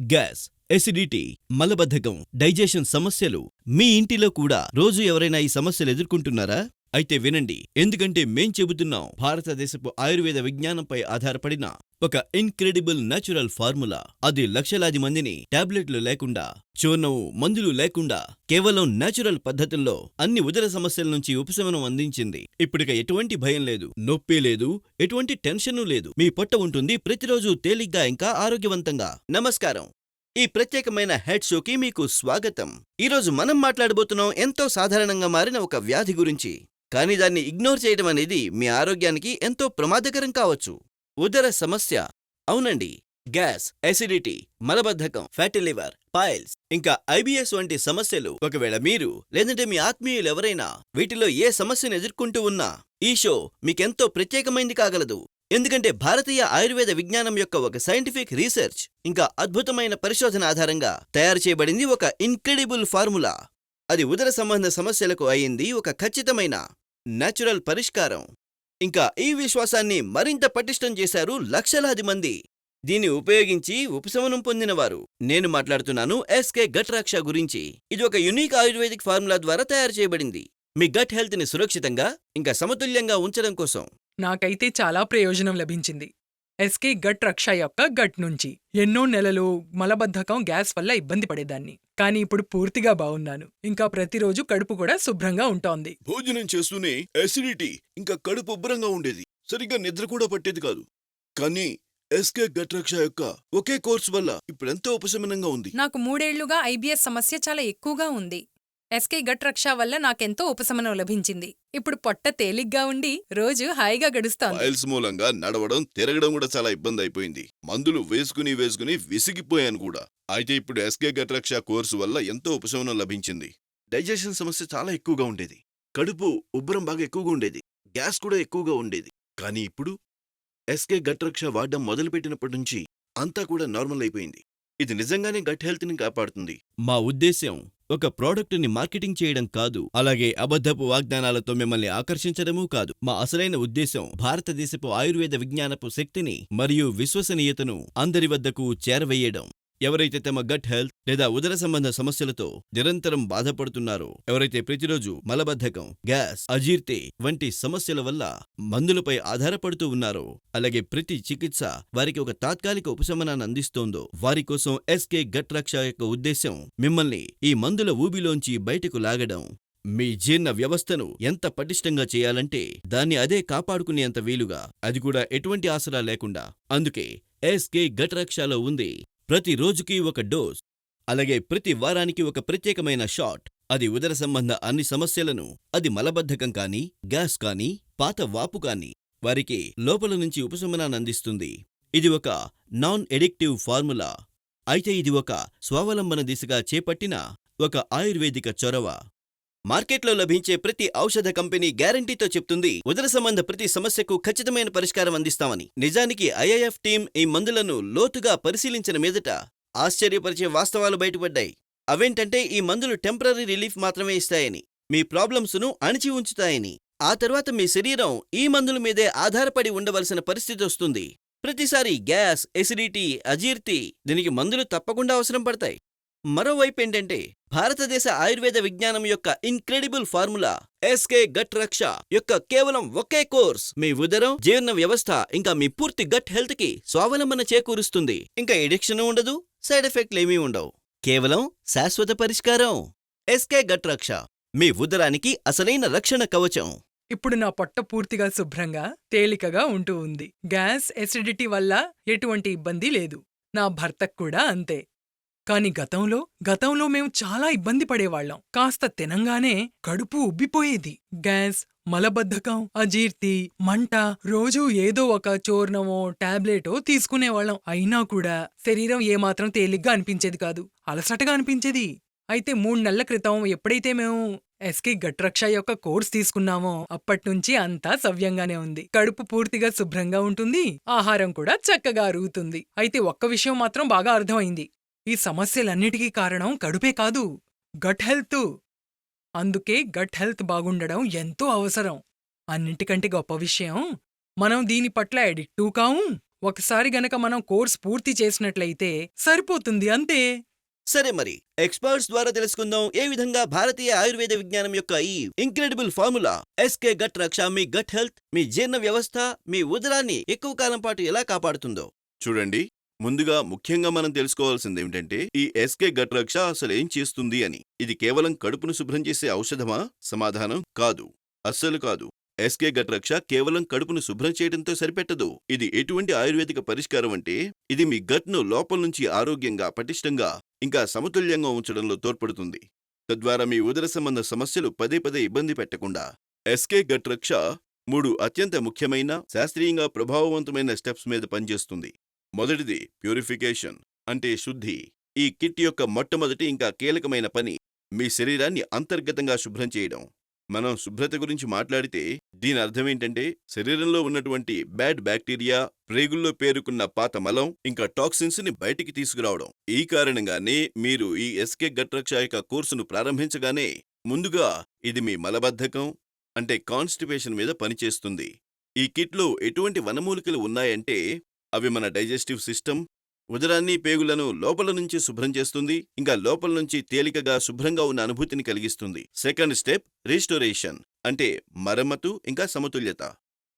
Gas acidity మలబద్ధకం digestion సమస్యలు మీ ఇంటిలో కూడా రోజు ఎవరైనా ఈ సమస్యలు ఎదుర్కొంటున్నారా? అయితే వినండి ఎందుకంటే మేం చెబుతున్నాం భారతదేశపు ఆయుర్వేద విజ్ఞానంపై ఆధారపడిన ఒక ఇన్క్రెడిబుల్ న్యాచురల్ ఫార్ములా. అది లక్షలాది మందిని టాబ్లెట్లు లేకుండా చూర్ణము మందులు లేకుండా కేవలం న్యాచురల్ పద్ధతుల్లో అన్ని ఉదర సమస్యల నుంచి ఉపశమనం అందించింది. ఇప్పటిక ఎటువంటి భయం లేదు నొప్పి లేదు ఎటువంటి టెన్షను లేదు. మీ పొట్ట ఉంటుంది ప్రతిరోజు తేలిగ్గా ఇంకా ఆరోగ్యవంతంగా. నమస్కారం. ఈ ప్రత్యేకమైన హెడ్ షోకి మీకు స్వాగతం. ఈరోజు మనం మాట్లాడబోతున్నాం ఎంతో సాధారణంగా మారిన ఒక వ్యాధి గురించి. కానీ దాన్ని ఇగ్నోర్ చేయడం అనేది మీ ఆరోగ్యానికి ఎంతో ప్రమాదకరం కావచ్చు. ఉదర సమస్య. అవునండి. గ్యాస్ ఎసిడిటీ మలబద్ధకం ఫ్యాటీ లివర్ పైల్స్ ఇంకా ఐబిఎస్ వంటి సమస్యలు ఒకవేళ మీరు లేదంటే మీ ఆత్మీయులు ఎవరైనా వీటిలో ఏ సమస్యను ఎదుర్కొంటూ ఉన్నా ఈ షో మీకెంతో ప్రత్యేకమైంది కాగలదు. ఎందుకంటే భారతీయ ఆయుర్వేద విజ్ఞానం యొక్క ఒక సైంటిఫిక్ రీసెర్చ్ ఇంకా అద్భుతమైన పరిశోధన ఆధారంగా తయారు చేయబడింది ఒక ఇన్క్రెడిబుల్ ఫార్ములా. అది ఉదర సంబంధ సమస్యలకు అయింది ఒక ఖచ్చితమైన నేచురల్ పరిష్కారం. ఇంకా ఈ విశ్వాసాన్ని మరింత పటిష్టం చేశారు లక్షలాది మంది. దీన్ని ఉపయోగించి ఉపశమనం పొందినవారు. నేను మాట్లాడుతున్నాను ఎస్కే గట్ రక్ష గురించి. ఇది ఒక యునిక్ ఆయుర్వేదిక్ ఫార్ములా ద్వారా తయారు చేయబడింది. మీ గట్ హెల్త్ని సురక్షితంగా ఇంకా సమతుల్యంగా ఉంచడం కోసం. నాకైతే చాలా ప్రయోజనం లభించింది. ఎస్కే గట్ రక్ష యొక్క గట్ నుంచి. ఎన్నో నెలలు మలబద్ధకం గ్యాస్ వల్ల ఇబ్బంది పడేదాన్ని. కానీ ఇప్పుడు పూర్తిగా బాగున్నాను. ఇంకా ప్రతిరోజు కడుపు కూడా శుభ్రంగా ఉంటోంది. భోజనం చేస్తూనే అసిడిటీ ఇంకా కడుపు ఉబ్బరంగా ఉండేది. సరిగ్గా నిద్ర కూడా పట్టేది కాదు. కానీ ఎస్కే గట్రక్ష యొక్క ఒకే కోర్సు వల్ల ఇప్పుడెంతో ఉపశమనంగా ఉంది. నాకు మూడేళ్ళుగా ఐబీఎస్ సమస్య చాలా ఎక్కువగా ఉంది. ఎస్కే గట్ రక్ష వల్ల నాకెంతో ఉపశమనం లభించింది. ఇప్పుడు పొట్ట తేలిగ్గా ఉండి రోజు హాయిగా గడుస్తోంది. ఫైల్స్ మూలంగా నడవడం తిరగడం కూడా చాలా ఇబ్బంది అయిపోయింది. మందులు వేసుకుని వేసుకుని విసిగిపోయాను కూడా. అయితే ఇప్పుడు ఎస్కే గట్రక్ష కోర్సు వల్ల ఎంతో ఉపశమనం లభించింది. డైజెషన్ సమస్య చాలా ఎక్కువగా ఉండేది. కడుపు ఉబ్బరం బాగా ఎక్కువగా ఉండేది. గ్యాస్ కూడా ఎక్కువగా ఉండేది. కానీ ఇప్పుడు ఎస్కే గట్రక్ష వాడడం మొదలుపెట్టినప్పటి నుంచి అంతా కూడా నార్మల్ అయిపోయింది. ఇది నిజంగానే గట్ హెల్త్ని కాపాడుతుంది. మా ఉద్దేశ్యం ఒక ప్రోడక్ట్ని మార్కెటింగ్ చేయడం కాదు అలాగే అబద్ధపు వాగ్దానాలతో మిమ్మల్ని ఆకర్షించడమూ కాదు. మా అసలైన ఉద్దేశం భారతదేశపు ఆయుర్వేద విజ్ఞానపు శక్తిని మరియు విశ్వసనీయతను అందరి వద్దకు చేరవేయడం. ఎవరైతే తమ గట్ హెల్త్ లేదా ఉదర సంబంధ సమస్యలతో నిరంతరం బాధపడుతున్నారో ఎవరైతే ప్రతిరోజు మలబద్ధకం గ్యాస్ అజీర్తి వంటి సమస్యల వల్ల మందులపై ఆధారపడుతూ ఉన్నారో అలాగే ప్రతి చికిత్స వారికి ఒక తాత్కాలిక ఉపశమనాన్ని అందిస్తోందో వారి కోసం ఎస్కే గట్ రక్ష యొక్క ఉద్దేశం మిమ్మల్ని ఈ మందుల ఊబిలోంచి బయటకు లాగడం. మీ జీర్ణ వ్యవస్థను ఎంత పటిష్టంగా చేయాలంటే దాన్ని అదే కాపాడుకునేంత వీలుగా అది కూడా ఎటువంటి ఆసరా లేకుండా. అందుకే ఎస్కే గట్ రక్షలో ఉంది ప్రతి రోజుకి ఒక డోస్ అలాగే ప్రతి వారానికి ఒక ప్రత్యేకమైన షాట్. అది ఉదర సంబంధ అన్ని సమస్యలను అది మలబద్ధకం కానీ గ్యాస్ కానీ పాత వాపు కానీ వారికి లోపల నుంచి ఉపశమనాన్ని అందిస్తుంది. ఇది ఒక నాన్ ఎడిక్టివ్ ఫార్ములా. అయితే ఇది ఒక స్వావలంబన దిశగా చేపట్టిన ఒక ఆయుర్వేదిక చొరవ. మార్కెట్లో లభించే ప్రతి ఔషధ కంపెనీ గ్యారంటీతో చెప్తుంది ఉదర సంబంధ ప్రతి సమస్యకు ఖచ్చితమైన పరిష్కారం అందిస్తామని. నిజానికి ఐఐఎఫ్ టీం ఈ మందులను లోతుగా పరిశీలించిన మీదట ఆశ్చర్యపరిచే వాస్తవాలు బయటపడ్డాయి. అవేంటంటే ఈ మందులు టెంపరీ రిలీఫ్ మాత్రమే ఇస్తాయని మీ ప్రాబ్లమ్స్ను అణిచి ఉంచుతాయని. ఆ తర్వాత మీ శరీరం ఈ మందుల మీదే ఆధారపడి ఉండవలసిన పరిస్థితి వస్తుంది. ప్రతిసారి గ్యాస్ ఎసిడిటీ అజీర్తి దీనికి మందులు తప్పకుండా అవసరం పడతాయి. మరోవైపు ఏంటంటే భారతదేశ ఆయుర్వేద విజ్ఞానం యొక్క ఇన్క్రెడిబుల్ ఫార్ములా ఎస్కే గట్ రక్ష యొక్క కేవలం ఒకే కోర్స్. మీ ఉదరం జీర్ణ వ్యవస్థ ఇంకా మీ పూర్తి గట్ హెల్త్కి స్వావలంబన చేకూరుస్తుంది. ఇంకా ఎడిక్షన్ ఉండదు సైడ్ ఎఫెక్ట్లు ఏమీ ఉండవు. కేవలం శాశ్వత పరిష్కారం. ఎస్కే గట్ రక్ష మీ ఉదరానికి అసలైన రక్షణ కవచం. ఇప్పుడు నా పొట్ట పూర్తిగా శుభ్రంగా తేలికగా ఉంటూ ఉంది. గ్యాస్ ఎసిడిటీ వల్ల ఎటువంటి ఇబ్బంది లేదు. నా భర్తకు కూడా అంతే. కాని గతంలో గతంలో మేము చాలా ఇబ్బంది పడేవాళ్ళం. కాస్త తినంగానే కడుపు ఉబ్బిపోయేది. గ్యాస్ మలబద్ధకం అజీర్తి మంట రోజూ ఏదో ఒక చూర్ణమో టాబ్లెటో తీసుకునేవాళ్ళం. అయినా కూడా శరీరం ఏమాత్రం తేలిగ్గా అనిపించేది కాదు. అలసటగా అనిపించేది. అయితే మూడు నెలల క్రితం ఎప్పుడైతే మేము ఎస్కే గట్రక్ష యొక్క కోర్స్ తీసుకున్నామో అప్పట్నుంచి అంతా సవ్యంగానే ఉంది. కడుపు పూర్తిగా శుభ్రంగా ఉంటుంది. ఆహారం కూడా చక్కగా అరుగుతుంది. అయితే ఒక్క విషయం మాత్రం బాగా అర్థమైంది. ఈ సమస్యలన్నిటికీ కారణం కడుపే కాదు గట్ హెల్త్ అందుకే గట్ హెల్త్ బాగుండడం ఎంతో అవసరం. అన్నిటికంటే గొప్ప విషయం మనం దీని పట్ల ఎడిక్టివ్ కావు ఒకసారి గనక మనం కోర్స్ పూర్తి చేసినట్లయితే సరిపోతుంది అంతే. సరే మరి ఎక్స్పర్ట్స్ ద్వారా తెలుసుకుందాం ఏ విధంగా భారతీయ ఆయుర్వేద విజ్ఞానం యొక్క ఈ ఇంక్రెడిబుల్ ఫార్ములా ఎస్కే గట్ రక్ష మీ గట్ హెల్త్ మీ జీర్ణ వ్యవస్థ మీ ఉదరాన్ని ఎక్కువ కాలం పాటు ఎలా కాపాడుతుందో. చూడండి. ముందుగా ముఖ్యంగా మనం తెలుసుకోవాల్సింది ఏమిటంటే ఈ ఎస్కే గట్ రక్ష అసలు ఏం చేస్తుంది అని. ఇది కేవలం కడుపును శుభ్రం చేసే ఔషధమా? సమాధానం కాదు. అస్సలు కాదు. ఎస్కే గట్ రక్ష కేవలం కడుపును శుభ్రం చేయడంతో సరిపెట్టదు. ఇది ఎటువంటి ఆయుర్వేదిక పరిష్కారం అంటే ఇది మీ గట్ను లోపల నుంచి ఆరోగ్యంగా పటిష్టంగా ఇంకా సమతుల్యంగా ఉంచడంలో తోడ్పడుతుంది. తద్వారా మీ ఉదర సంబంధ సమస్యలు పదే పదే ఇబ్బంది పెట్టకుండా. ఎస్కే గట్ రక్ష మూడు అత్యంత ముఖ్యమైన శాస్త్రీయంగా ప్రభావవంతమైన స్టెప్స్ మీద పనిచేస్తుంది. మొదటిది ప్యూరిఫికేషన్ అంటే శుద్ధి. ఈ కిట్ యొక్క మొట్టమొదటి ఇంకా కీలకమైన పని మీ శరీరాన్ని అంతర్గతంగా శుభ్రం చేయడం. మనం శుభ్రత గురించి మాట్లాడితే దీని అర్థమేంటంటే శరీరంలో ఉన్నటువంటి బ్యాడ్ బ్యాక్టీరియా ప్రేగుల్లో పేరుకున్న పాత మలం ఇంకా టాక్సిన్స్ని బయటికి తీసుకురావడం. ఈ కారణంగానే మీరు ఈ ఎస్కే గట్రక్ష యొక్క కోర్సును ప్రారంభించగానే ముందుగా ఇది మీ మలబద్ధకం అంటే కాన్స్టిపేషన్ మీద పనిచేస్తుంది. ఈ కిట్లో ఎటువంటి వనమూలికలు ఉన్నాయంటే అవి మన డైజెస్టివ్ సిస్టమ్ ఉదరాన్ని పేగులను లోపల నుంచి శుభ్రం చేస్తుంది ఇంకా లోపల నుంచి తేలికగా శుభ్రంగా ఉన్న అనుభూతిని కలిగిస్తుంది. సెకండ్ స్టెప్ రీస్టోరేషన్ అంటే మరమ్మతు ఇంకా సమతుల్యత.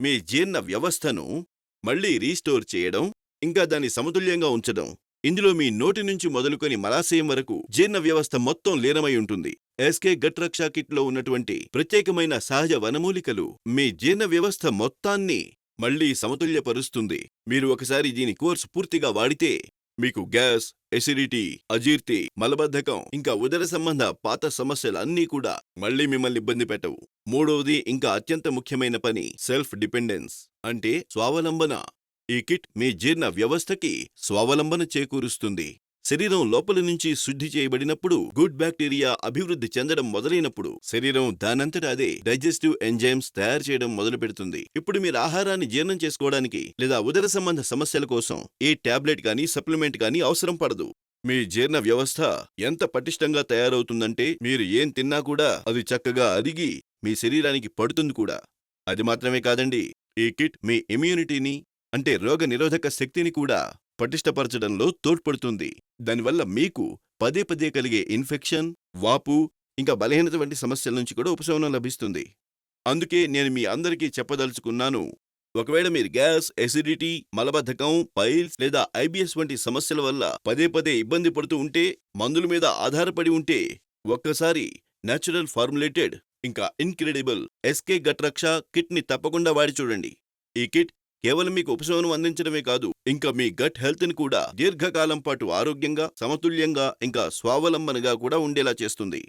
మీ జీర్ణ వ్యవస్థను మళ్ళీ రీస్టోర్ చేయడం ఇంకా దాన్ని సమతుల్యంగా ఉంచడం. ఇందులో మీ నోటి నుంచి మొదలుకొని మలాశయం వరకు జీర్ణ వ్యవస్థ మొత్తం లీనమై ఉంటుంది. ఎస్కే గట్ రక్షా కిట్లో ఉన్నటువంటి ప్రత్యేకమైన సహజ వనమూలికలు మీ జీర్ణ వ్యవస్థ మొత్తాన్ని మళ్ళీ సమతుల్యపరుస్తుంది. మీరు ఒకసారి దీని కోర్సు పూర్తిగా వాడితే మీకు గ్యాస్ ఎసిడిటీ అజీర్తి మలబద్ధకం ఇంకా ఉదర సంబంధ పాత సమస్యలన్నీ కూడా మళ్ళీ మిమ్మల్ని ఇబ్బంది పెట్టవు. మూడవది ఇంకా అత్యంత ముఖ్యమైన పని సెల్ఫ్ డిపెండెన్స్ అంటే స్వావలంబన. ఈ కిట్ మీ జీర్ణ వ్యవస్థకి స్వావలంబన చేకూరుస్తుంది. శరీరం లోపలి నుంచి శుద్ధి చేయబడినప్పుడు గుడ్ బ్యాక్టీరియా అభివృద్ధి చెందడం మొదలైనప్పుడు శరీరం దానంతట అదే డైజెస్టివ్ ఎంజైమ్స్ తయారు చేయడం మొదలు పెడుతుంది ఇప్పుడు మీరు ఆహారాన్ని జీర్ణం చేసుకోవడానికి లేదా ఉదర సంబంధ సమస్యల కోసం ఏ టాబ్లెట్ గానీ సప్లిమెంట్ గానీ అవసరం పడదు. మీ జీర్ణ వ్యవస్థ ఎంత పటిష్టంగా తయారవుతుందంటే మీరు ఏం తిన్నా కూడా అది చక్కగా అరిగి మీ శరీరానికి పడుతుంది కూడా. అది మాత్రమే కాదండి ఈ కిట్ మీ ఇమ్యూనిటీని అంటే రోగ నిరోధక శక్తిని కూడా పటిష్టపరచడంలో తోడ్పడుతుంది. దానివల్ల మీకు పదే పదే కలిగే ఇన్ఫెక్షన్ వాపు ఇంకా బలహీనత వంటి సమస్యల నుంచి కూడా ఉపశమనం లభిస్తుంది. అందుకే నేను మీ అందరికీ చెప్పదలుచుకున్నాను ఒకవేళ మీరు గ్యాస్ ఎసిడిటీ మలబద్ధకం పైల్స్ లేదా ఐబిఎస్ వంటి సమస్యల వల్ల పదే పదే ఇబ్బంది పడుతూ ఉంటే మందుల మీద ఆధారపడి ఉంటే ఒక్కసారి నేచురల్ ఫార్ములేటెడ్ ఇంకా ఇన్క్రెడిబుల్ ఎస్కే గట్రక్ష కిట్ని తప్పకుండా వాడి చూడండి. ఈ కిట్ కేవలం మీకు ఉపశమనం అందించడమే కాదు ఇంకా మీ గట్ హెల్త్ని కూడా దీర్ఘకాలం పాటు ఆరోగ్యంగా సమతుల్యంగా ఇంకా స్వావలంబనగా కూడా ఉండేలా చేస్తుంది.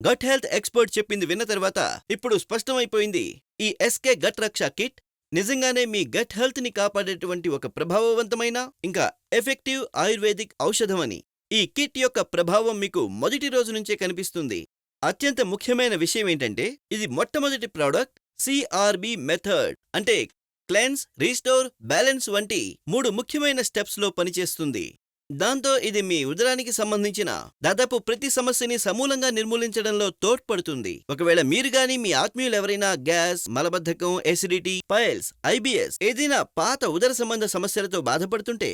గట్ హెల్త్ ఎక్స్పర్ట్ చెప్పింది విన్న తర్వాత ఇప్పుడు స్పష్టమైపోయింది. ఈ ఎస్కే గట్ రక్ష కిట్ నిజంగానే మీ గట్ హెల్త్ని కాపాడేటువంటి ఒక ప్రభావవంతమైన ఇంకా ఎఫెక్టివ్ ఆయుర్వేదిక్ ఔషధమని. ఈ కిట్ యొక్క ప్రభావం మీకు మొదటి రోజు నుంచే కనిపిస్తుంది. అత్యంత ముఖ్యమైన విషయం ఏంటంటే ఇది మొట్టమొదటి ప్రోడక్ట్ సిఆర్బి మెథడ్ అంటే క్లెన్స్ రీస్టోర్ బ్యాలెన్స్ వంటి మూడు ముఖ్యమైన స్టెప్స్లో పనిచేస్తుంది. దాంతో ఇది మీ ఉదరానికి సంబంధించిన దాదాపు ప్రతి సమస్యని సమూలంగా నిర్మూలించడంలో తోడ్పడుతుంది. ఒకవేళ మీరు గాని మీ ఆత్మీయులు ఎవరైనా గ్యాస్ మలబద్ధకం ఎసిడిటీ పైల్స్ ఐబిఎస్ ఏదైనా పాత ఉదర సంబంధ సమస్యలతో బాధపడుతుంటే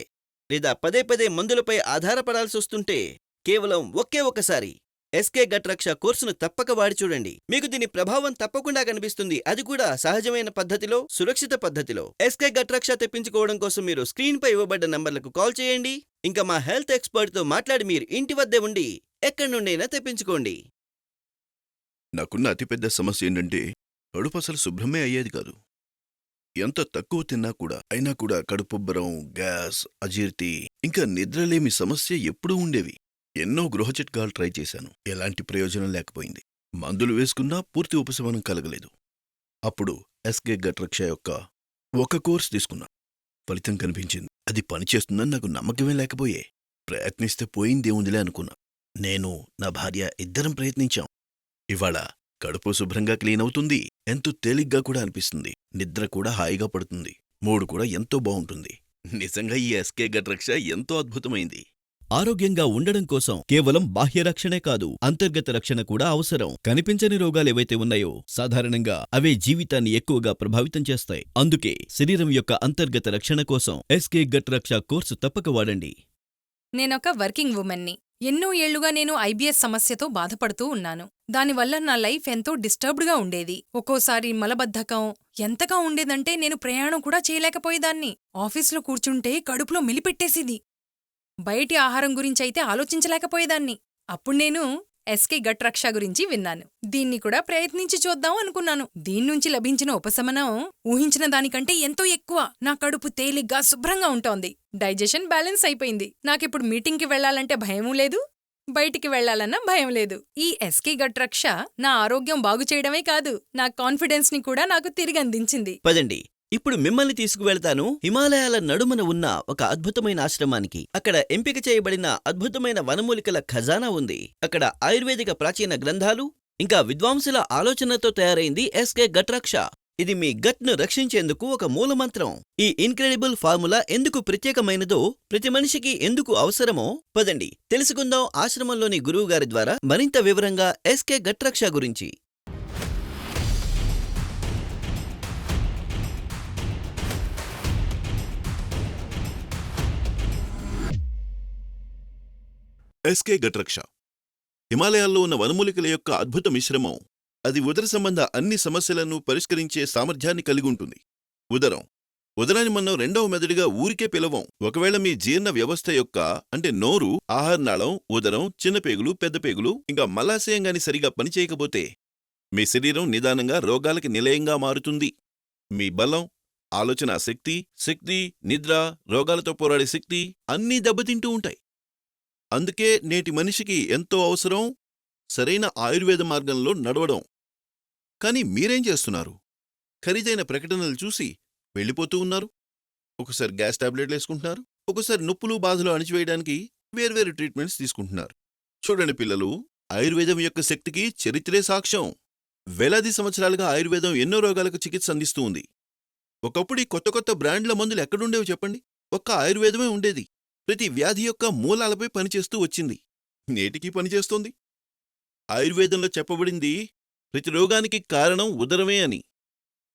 లేదా పదే పదే మందులపై ఆధారపడాల్సి వస్తుంటే కేవలం ఒకే ఒకసారి ఎస్కే గట్ రక్ష కోర్సును తప్పక వాడి చూడండి. మీకు దీని ప్రభావం తప్పకుండా కనిపిస్తుంది. అది కూడా సహజమైన పద్ధతిలో సురక్షిత పద్ధతిలో. ఎస్కే గట్ రక్ష తెప్పించుకోవడం కోసం మీరు స్క్రీన్ పై ఇవ్వబడ్డ నంబర్లకు కాల్ చేయండి. ఇంకా మా హెల్త్ ఎక్స్పర్ట్తో మాట్లాడి మీరు ఇంటి వద్దే ఉండి ఎక్కడి నుండైనా తెప్పించుకోండి. నాకున్న అతిపెద్ద సమస్య ఏంటంటే కడుపు అసలు శుభ్రమే అయ్యేది కాదు. ఎంత తక్కువ తిన్నా కూడా అయినా కూడా కడుపుబ్బరం గ్యాస్ అజీర్తి ఇంకా నిద్రలేమి సమస్య ఎప్పుడూ ఉండేవి. ఎన్నో గృహ చిట్కాలు ట్రై చేశాను. ఎలాంటి ప్రయోజనం లేకపోయింది. మందులు వేసుకున్నా పూర్తి ఉపశమనం కలగలేదు. అప్పుడు ఎస్కే గట్రక్ష యొక్క ఒక కోర్స్ తీసుకున్నా. ఫలితం కనిపించింది. అది పనిచేస్తుందని నాకు నమ్మకమే లేకపోయే. ప్రయత్నిస్తే పోయిందేముందిలే అనుకున్నా. నేను నా భార్య ఇద్దరం ప్రయత్నించాం. ఇవాళ కడుపు శుభ్రంగా క్లీన్ అవుతుంది. ఎంతో తేలిగ్గా కూడా అనిపిస్తుంది. నిద్ర కూడా హాయిగా పడుతుంది. మూడు కూడా ఎంతో బావుంటుంది నిజంగా ఈ ఎస్కే గట్రక్ష ఎంతో అద్భుతమైంది. ఆరోగ్యంగా ఉండడం కోసం కేవలం బాహ్య రక్షణే కాదు అంతర్గత రక్షణ కూడా అవసరం. కనిపించని రోగాలేవైతే ఉన్నాయో సాధారణంగా అవే జీవితాన్ని ఎక్కువగా ప్రభావితం చేస్తాయి. అందుకే శరీరం యొక్క అంతర్గత రక్షణ కోసం ఎస్కే గట్ రక్ష కోర్సు తప్పక వాడండి. నేనొక వర్కింగ్ ఉమెన్ని. ఎన్నో ఏళ్ళుగా నేను ఐబీఎస్ సమస్యతో బాధపడుతూ ఉన్నాను. దానివల్ల నా లైఫ్ ఎంతో డిస్టర్బ్డ్గా ఉండేది. ఒక్కోసారి మలబద్ధకం ఎంతగా ఉండేదంటే నేను ప్రయాణం కూడా చేయలేకపోయేదాన్ని. ఆఫీసులో కూర్చుంటే కడుపులో మిలిపెట్టేసింది. బయటి ఆహారం గురించైతే ఆలోచించలేకపోయేదాన్ని. అప్పుడు నేను ఎస్కే గట్ రక్ష గురించి విన్నాను. దీన్ని కూడా ప్రయత్నించి చూద్దాం అనుకున్నాను. దీన్నుంచి లభించిన ఉపశమనం ఊహించిన దానికంటే ఎంతో ఎక్కువ. నా కడుపు తేలిగ్గా శుభ్రంగా ఉంటోంది. డైజెషన్ బ్యాలెన్స్ అయిపోయింది. నాకిప్పుడు మీటింగ్కి వెళ్ళాలంటే భయమూ లేదు. బయటికి వెళ్ళాలన్న భయం లేదు. ఈ ఎస్కే గట్ రక్ష నా ఆరోగ్యం బాగుచేయడమే కాదు నా కాన్ఫిడెన్స్ని కూడా నాకు తిరిగి అందించింది. పదండి. ఇప్పుడు మిమ్మల్ని తీసుకువెళ్తాను. హిమాలయాల నడుమన ఉన్న ఒక అద్భుతమైన ఆశ్రమానికి. అక్కడ ఎంపిక చేయబడిన అద్భుతమైన వనమూలికల ఖజానా ఉంది. అక్కడ ఆయుర్వేదిక ప్రాచీన గ్రంథాలు ఇంకా విద్వాంసుల ఆలోచనతో తయారైంది ఎస్కే గట్ రక్ష ఇది మీ గట్ను రక్షించేందుకు ఒక మూలమంత్రం. ఈ ఇన్క్రెడిబుల్ ఫార్ములా ఎందుకు ప్రత్యేకమైనదో ప్రతి మనిషికి ఎందుకు అవసరమో పదండి. తెలుసుకుందాం ఆశ్రమంలోని గురువుగారి ద్వారా మరింత వివరంగా ఎస్కే గట్రక్ష గురించి. ఎస్కే గట్రక్ష. హిమాలయాల్లో ఉన్న వనమూలికల యొక్క అద్భుత మిశ్రమం అది ఉదర సంబంధ అన్ని సమస్యలను పరిష్కరించే సామర్థ్యాన్ని కలిగి ఉంటుంది. ఉదరం ఉదరాన్ని మనం రెండవ మెదడుగా ఊరికే పిలవం. ఒకవేళ మీ జీర్ణ వ్యవస్థ యొక్క అంటే నోరు ఆహారనాళం ఉదరం చిన్నపేగులు పెద్దపేగులు ఇంకా మలాశయం గాని సరిగా పనిచేయకపోతే మీ శరీరం నిదానంగా రోగాలకి నిలయంగా మారుతుంది. మీ బలం ఆలోచన శక్తి శక్తి నిద్ర రోగాలతో పోరాడే శక్తి అన్నీ దెబ్బతింటూ ఉంటాయి. అందుకే నేటి మనిషికి ఎంతో అవసరం సరైన ఆయుర్వేద మార్గంలో నడవడం. కాని మీరేం చేస్తున్నారు? ఖరీదైన ప్రకటనలు చూసి వెళ్ళిపోతూ ఉన్నారు. ఒకసారి గ్యాస్ టాబ్లెట్లు వేసుకుంటున్నారు. ఒకసారి నొప్పులు బాధలు అణిచివేయడానికి వేర్వేరు ట్రీట్మెంట్స్ తీసుకుంటున్నారు. చూడండి పిల్లలు ఆయుర్వేదం యొక్క శక్తికి చరిత్రే సాక్ష్యం. వేలాది సంవత్సరాలుగా ఆయుర్వేదం ఎన్నో రోగాలకు చికిత్స అందిస్తూ ఉంది. ఒకప్పుడు ఈ కొత్త కొత్త బ్రాండ్ల మందులు ఎక్కడుండేవి చెప్పండి? ఒక్క ఆయుర్వేదమే ఉండేది. ప్రతి వ్యాధి యొక్క మూలాలపై పనిచేస్తూ వచ్చింది. నేటికి పనిచేస్తోంది. ఆయుర్వేదంలో చెప్పబడింది ప్రతి రోగానికి కారణం ఉదరమే అని.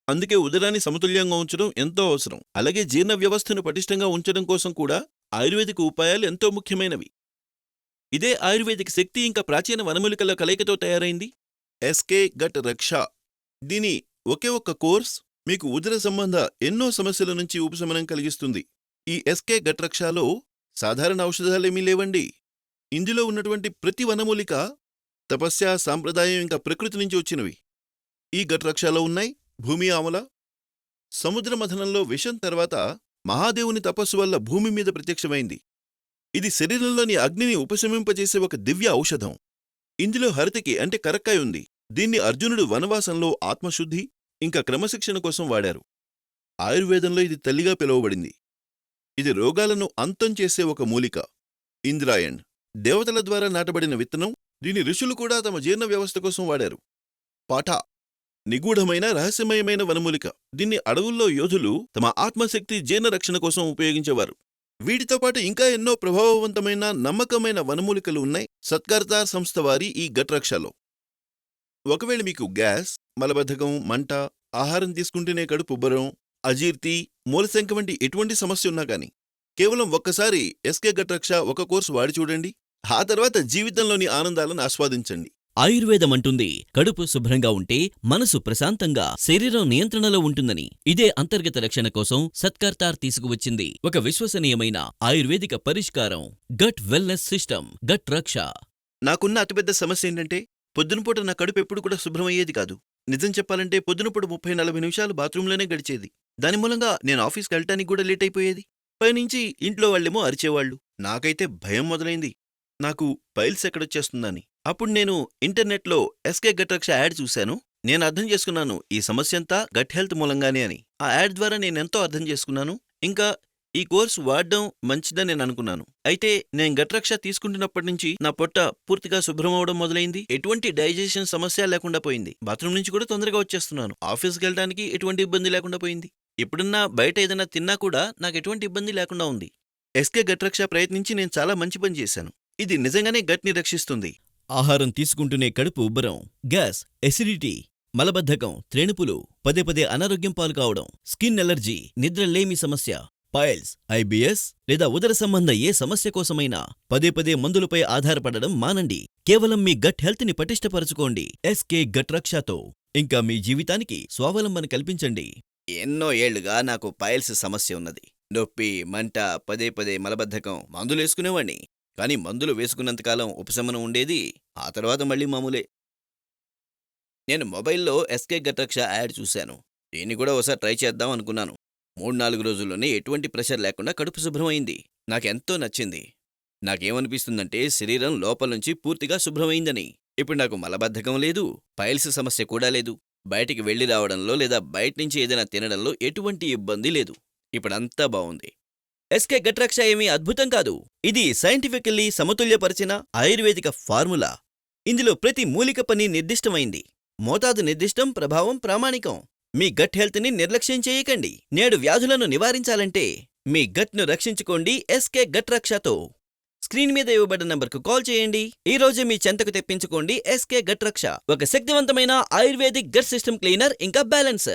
అందుకే ఉదరాన్ని సమతుల్యంగా ఉంచడం ఎంతో అవసరం. అలాగే జీర్ణ వ్యవస్థను పటిష్టంగా ఉంచడం కోసం కూడా ఆయుర్వేదిక ఉపాయాలు ఎంతో ముఖ్యమైనవి. ఇదే ఆయుర్వేదిక శక్తి ఇంకా ప్రాచీన వనమూలికల కలయికతో తయారైంది. ఎస్కే గట్ రక్ష. దీని ఒకే ఒక్క కోర్స్ మీకు ఉదర సంబంధ ఎన్నో సమస్యల నుంచి ఉపశమనం కలిగిస్తుంది. ఈ ఎస్కే గట్రక్షలో సాధారణ ఔషధాలేమీ లేవండి. ఇందులో ఉన్నటువంటి ప్రతి వనమూలిక తపస్య సాంప్రదాయం ఇంకా ప్రకృతి నుంచి వచ్చినవి. ఈ గట్రక్షలో ఉన్నాయి భూమి ఆమల. సముద్ర మథనంలో విషం తర్వాత మహాదేవుని తపస్సు వల్ల భూమి మీద ప్రత్యక్షమైంది. ఇది శరీరంలోని అగ్నిని ఉపశమింపజేసే ఒక దివ్య ఔషధం. ఇందులో హరితకి అంటే కరక్కాయ ఉంది. దీన్ని అర్జునుడు వనవాసంలో ఆత్మశుద్ధి ఇంకా క్రమశిక్షణ కోసం వాడారు. ఆయుర్వేదంలో ఇది తల్లిగా పిలువబడింది. ఇది రోగాలను అంతం చేసే ఒక మూలిక. ఇంద్రాయణ్ దేవతల ద్వారా నాటబడిన విత్తనం దీని ఋషులు కూడా తమ జీర్ణ వ్యవస్థ కోసం వాడారు. పాఠా నిగూఢమైన రహస్యమయమైన వనమూలిక. దీన్ని అడవుల్లో యోధులు తమ ఆత్మశక్తి జీర్ణరక్షణ కోసం ఉపయోగించేవారు. వీటితో పాటు ఇంకా ఎన్నో ప్రభావవంతమైన నమ్మకమైన వనమూలికలు ఉన్నాయి. సత్కర్తార్ సంస్థ వారి ఈ గట్రక్షలో. ఒకవేళ మీకు గ్యాస్ మలబద్ధకం మంట ఆహారం తీసుకుంటేనే కడుపుబ్బరం అజీర్తి మూలశంక వంటి ఎటువంటి సమస్య ఉన్నా గాని కేవలం ఒక్కసారి ఎస్కే గట్రక్ష ఒక కోర్సు వాడి చూడండి ఆ తర్వాత జీవితంలోని ఆనందాలను ఆస్వాదించండి. ఆయుర్వేదం అంటుంది కడుపు శుభ్రంగా ఉంటే మనసు ప్రశాంతంగా శరీరం నియంత్రణలో ఉంటుందని. ఇదే అంతర్గత రక్షణ కోసం సత్కర్తార్ తీసుకువచ్చింది. ఒక విశ్వసనీయమైన ఆయుర్వేదిక పరిష్కారం గట్ వెల్నెస్ సిస్టమ్ గట్ రక్ష. నాకున్న అతిపెద్ద సమస్య ఏంటంటే పొద్దునపూట నా కడుపు ఎప్పుడు కూడా శుభ్రమయ్యేది కాదు. నిజం చెప్పాలంటే పొద్దునపూట ముప్పై నలభై నిమిషాలు బాత్రూంలోనే గడిచేది. దాని మూలంగా నేను ఆఫీస్కి వెళ్ళటానికి కూడా లేట్ అయిపోయేది. పైనుంచి ఇంట్లో వాళ్ళేమో అరిచేవాళ్ళు. నాకైతే భయం మొదలైంది. నాకు పైల్స్ ఎక్కడొచ్చేస్తుందని. అప్పుడు నేను ఇంటర్నెట్లో ఎస్కే గట్రక్ష యాడ్ చూశాను. నేను అర్థం చేసుకున్నాను ఈ సమస్యంతా గట్ హెల్త్ మూలంగానే అని. ఆ యాడ్ ద్వారా నేనెంతో అర్థం చేసుకున్నాను. ఇంకా ఈ కోర్సు వాడడం మంచిదని నేను అనుకున్నాను. అయితే నేను గట్రక్ష తీసుకుంటున్నప్పటి నుంచి నా పొట్ట పూర్తిగా శుభ్రమవడం మొదలైంది. ఎటువంటి డైజెషన్ సమస్య లేకుండా పోయింది. బాత్రూమ్ నుంచి కూడా తొందరగా వచ్చేస్తున్నాను. ఆఫీస్కి వెళ్ళడానికి ఎటువంటి ఇబ్బంది లేకుండా పోయింది. ఎప్పుడన్నా బయట ఏదైనా తిన్నా కూడా నాకు ఎటువంటి ఇబ్బంది లేకుండా ఉంది. ఎస్కే గట్రక్ష ప్రయత్నించి నేను చాలా మంచి పని చేశాను. ఇది నిజంగానే గట్ని రక్షిస్తుంది. ఆహారం తీసుకుంటూనే కడుపు ఉబ్బరం గ్యాస్ ఎసిడిటీ మలబద్ధకం త్రేణుపులు పదే పదే అనారోగ్యం పాలు కావడం స్కిన్ ఎలర్జీ నిద్రలేమి సమస్య పైల్స్ ఐబిఎస్ లేదా ఉదర సంబంధ ఏ సమస్య కోసమైనా పదే పదే మందులపై ఆధారపడడం మానండి. కేవలం మీ గట్ హెల్త్ని పటిష్టపరచుకోండి. SK gut రక్షతో. ఇంకా మీ జీవితానికి స్వావలంబన కల్పించండి. ఎన్నో ఏళ్ళుగా నాకు పైల్స్ సమస్య ఉన్నది. నొప్పి మంట పదే పదే మలబద్ధకం మందులేసుకునేవాణ్ణి కానీ మందులు వేసుకున్నంతకాలం ఉపశమనం ఉండేది ఆ తర్వాత మళ్ళీ మామూలే. నేను మొబైల్లో ఎస్కే గట్రక్ష యాడ్ చూశాను. దీన్ని కూడా ఒకసారి ట్రై చేద్దాం అనుకున్నాను. మూడు నాలుగు రోజుల్లోనే ఎటువంటి ప్రెషర్ లేకుండా కడుపు శుభ్రమైంది. నాకెంతో నచ్చింది. నాకేమనిపిస్తుందంటే శరీరం లోపల నుంచి పూర్తిగా శుభ్రమైందని. ఇప్పుడు నాకు మలబద్ధకం లేదు పైల్స్ సమస్య కూడా లేదు. బయటికి వెళ్ళి రావడంలో లేదా బయట నుంచి ఏదైనా తినడంలో ఎటువంటి ఇబ్బంది లేదు. ఇప్పుడంతా బాగుంది ఎస్కే గట్రక్ష ఏమీ అద్భుతం కాదు. ఇది సైంటిఫికల్లీ సమతుల్యపరిచిన ఆయుర్వేదిక ఫార్ములా. ఇందులో ప్రతి మూలిక పని నిర్దిష్టమైంది. మోతాదు నిర్దిష్టం ప్రభావం ప్రామాణికం. మీ గట్ హెల్త్ని నిర్లక్ష్యం చేయకండి. నేడు వ్యాధులను నివారించాలంటే మీ గట్ను రక్షించుకోండి ఎస్కే గట్ రక్షతో స్క్రీన్ మీద ఇవ్వబడ్డ నంబర్కు కాల్ చేయండి. ఈ రోజే మీ చెంతకు తెప్పించుకోండి ఎస్కే గట్ రక్ష. ఒక శక్తివంతమైన ఆయుర్వేదిక్ గట్ సిస్టమ్ క్లీనర్ ఇంకా బ్యాలెన్సర్